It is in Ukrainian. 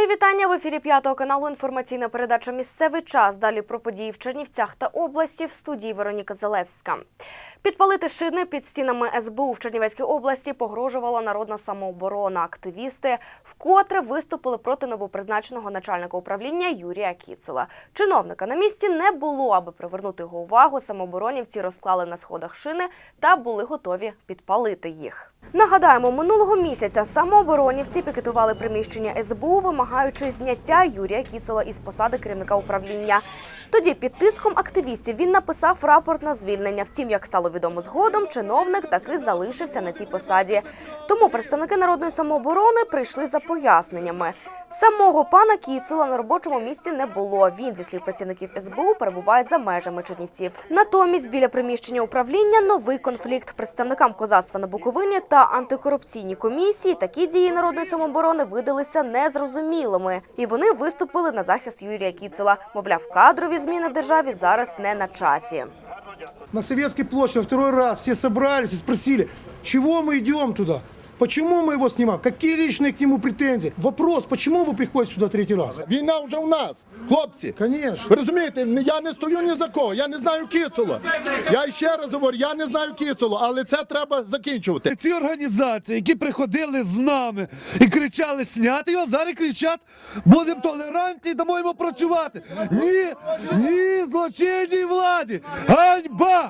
Мої вітання в ефірі п'ятого каналу. Інформаційна передача Місцевий час. Далі про події в Чернівцях та області в студії Вероніка Залевська. Підпалити шини під стінами СБУ в Чернівецькій області погрожувала народна самооборона. Активісти вкотре виступили проти новопризначеного начальника управління Юрія Кіцула. Чиновника на місці не було, аби привернути його увагу. Самооборонівці розклали на сходах шини та були готові підпалити їх. Нагадаємо, минулого місяця самооборонівці пікетували приміщення СБУ, вимагаючи зняття Юрія Кіцола із посади керівника управління. Тоді під тиском активістів він написав рапорт на звільнення. Втім, як стало відомо згодом, чиновник таки залишився на цій посаді. Тому представники народної самооборони прийшли за поясненнями. Самого пана Кіцула на робочому місці не було. Він, зі слів працівників СБУ, перебуває за межами Чернівців. Натомість біля приміщення управління новий конфлікт. Представникам козацтва на Буковині та антикорупційні комісії такі дії народної самооборони видалися незрозумілими, і вони виступили на захист Юрія Кіцела. Мовляв, кадрові зміни в державі зараз не на часі. На Советской площади второй раз все собрались и спросили, чего мы идем туда? Почему мы его снимаем? Какие личные к нему претензии? Вопрос, почему вы приходите сюда третий раз? Війна вже у нас, хлопці. Конечно. Ви розумієте, я не стою ні за кого, я не знаю Кіцула. Я ще раз говорю, я не знаю Кіцула, але це треба закінчувати. Ці організації, які приходили з нами і кричали сняти його, зараз кричать, будемо толерантні, дамо йому працювати. Ні, ні, злочинній владі! Ганьба!